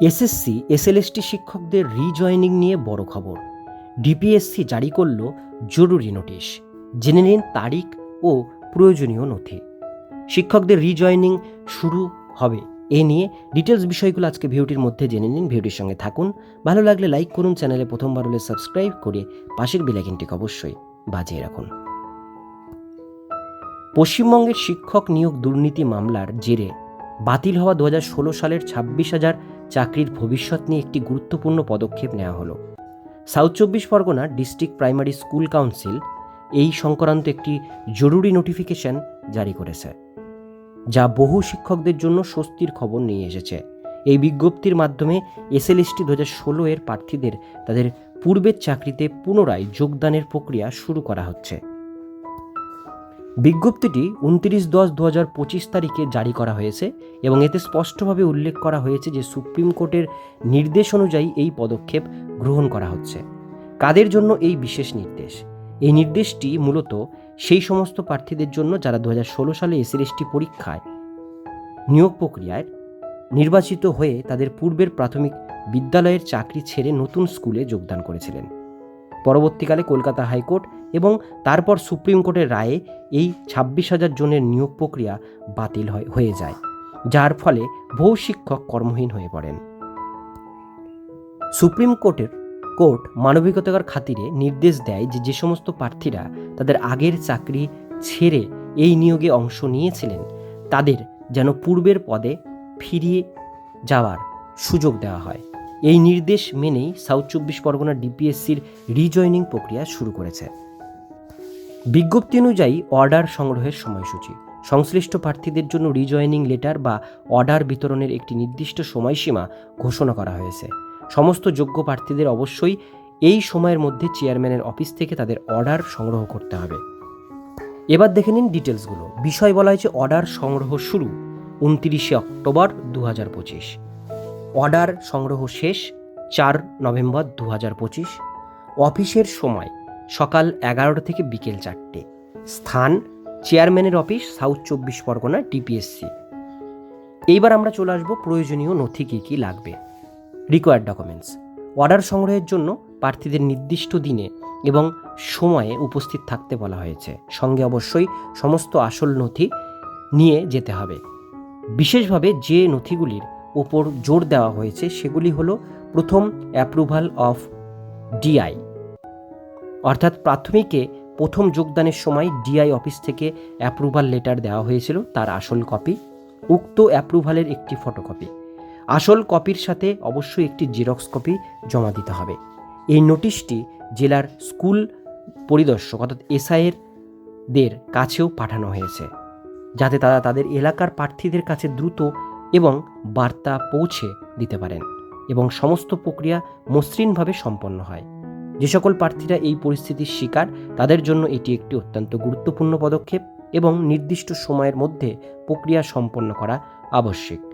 SSC, SLST শিক্ষকদের reasoning নিয়ে বড় খবর। ডিপিএসসি জারি করল জরুরি নোটিশ। জেনে নিন তারিখ ও প্রয়োজনীয় নথি। শিক্ষকদের রিজয়নিং শুরু হবে। এ নিয়ে ডিটেলস বিষয়গুলো আজকে ভিডিওটির মধ্যে জেনে নিন। ভিডিওটির সঙ্গে থাকুন। ভালো লাগলে লাইক করুন, চ্যানেলে প্রথমবার হলে সাবস্ক্রাইব করে পাশের বেলাইকিনটিকে অবশ্যই বাজিয়ে রাখুন। পশ্চিমবঙ্গের শিক্ষক নিয়োগ দুর্নীতি মামলার জেরে বাতিল হওয়া দু হাজার ষোলো সালের ছাব্বিশ হাজার চাকরির ভবিষ্যৎ নিয়ে একটি গুরুত্বপূর্ণ পদক্ষেপ নেওয়া হলো। সাউথ চব্বিশ Pargana district primary school council এই সংক্রান্ত একটি জরুরি নোটিফিকেশন জারি করেছে, যা বহু শিক্ষকদের জন্য স্বস্তির খবর নিয়ে এসেছে। এই বিজ্ঞপ্তির মাধ্যমে এসএলএসটি দু হাজার ষোলো এর প্রার্থীদের তাদের পূর্বের চাকরিতে পুনরায় যোগদানের প্রক্রিয়া শুরু করা হচ্ছে। বিজ্ঞপ্তিটি উনত্রিশ দশ দু হাজার পঁচিশ তারিখে জারি করা হয়েছে এবং এতে স্পষ্টভাবে উল্লেখ করা হয়েছে যে সুপ্রিম কোর্টের নির্দেশ অনুযায়ী এই পদক্ষেপ গ্রহণ করা হচ্ছে। কাদের জন্য এই বিশেষ নির্দেশ? এই নির্দেশটি মূলত সেই সমস্ত প্রার্থীদের জন্য যারা দু ষোলো সালে এসএলএসটি পরীক্ষায় নিয়োগ প্রক্রিয়ায় নির্বাচিত হয়ে তাদের পূর্বের প্রাথমিক বিদ্যালয়ের চাকরি ছেড়ে নতুন স্কুলে যোগদান করেছিলেন। পরবর্তীকালে কলকাতা হাইকোর্ট এবং তারপর সুপ্রিম কোর্টের রায়ে এই ছাব্বিশ হাজার জনের নিয়োগ প্রক্রিয়া বাতিল হয়- যায়, যার ফলে বহু শিক্ষক কর্মহীন হয়ে পড়েন। সুপ্রিম কোর্টের কোর্ট মানবিকতার খাতিরে নির্দেশ দেয় যে যে সমস্ত প্রার্থীরা তাদের আগের চাকরি ছেড়ে এই নিয়োগে অংশ নিয়েছিলেন, তাদের যেন পূর্বের পদে ফিরিয়ে যাওয়ার সুযোগ দেওয়া হয়। এই নির্দেশ মেনেই সাউথ চব্বিশ পরগনা ডিপিএসসির রিজয়নিং প্রক্রিয়া শুরু করেছে। বিজ্ঞপ্তি অনুযায়ী অর্ডার সংগ্রহের সময়সূচি। সংশ্লিষ্ট প্রার্থীদের জন্য রিজয়নিং লেটার বা অর্ডার বিতরণের একটি নির্দিষ্ট সময়সীমা ঘোষণা করা হয়েছে। সমস্ত যোগ্য প্রার্থীদের অবশ্যই এই সময়ের মধ্যে চেয়ারম্যানের অফিস থেকে তাদের অর্ডার সংগ্রহ করতে হবে। এবার দেখে নিন ডিটেলসগুলো বিষয় বলা হয়েছে অর্ডার সংগ্রহ শুরু উনতিরিশে অক্টোবর দু হাজার পঁচিশ। অর্ডার সংগ্রহ শেষ চার নভেম্বর দু হাজার পঁচিশ। অফিসের সময় সকাল এগারোটা থেকে বিকেল চারটে। স্থান চেয়ারম্যানের অফিস, সাউথ চব্বিশ পরগনা টিপিএসসি। এইবার আমরা চলে আসব প্রয়োজনীয় নথি কী কী লাগবে। রিকোয়ার্ড ডকুমেন্টস অর্ডার সংগ্রহের জন্য প্রার্থীদের নির্দিষ্ট দিনে এবং সময়ে উপস্থিত থাকতে বলা হয়েছে। সঙ্গে অবশ্যই সমস্ত আসল নথি নিয়ে যেতে হবে। বিশেষভাবে যে নথিগুলির ওপর জোর দেওয়া হয়েছে, সেগুলি হলো প্রথম অ্যাপ্রুভাল অফ ডিআই অর্থাৎ প্রাথমিকে প্রথম যোগদানের সময় ডিআই অফিস থেকে অ্যাপ্রুভাল লেটার দেওয়া হয়েছিল, তার আসল কপি উক্ত অ্যাপ্রুভালের একটি ফটোকপি আসল কপির সাথে অবশ্যই একটি জেরক্স কপি জমা দিতে হবে। এই নোটিশটি জেলার স্কুল পরিদর্শক অর্থাৎ এসআইয়ের দের কাছেও পাঠানো হয়েছে, যাতে তারা তাদের এলাকার প্রার্থীদের কাছে দ্রুত এবং বার্তা পৌঁছে দিতে পারেন এবং সমস্ত প্রক্রিয়া মসৃণভাবে সম্পন্ন হয়। যে সকল প্রার্থীরা এই পরিস্থিতির শিকার, তাদের জন্য এটি একটি অত্যন্ত গুরুত্বপূর্ণ পদক্ষেপ এবং নির্দিষ্ট সময়ের মধ্যে প্রক্রিয়া সম্পন্ন করা আবশ্যিক।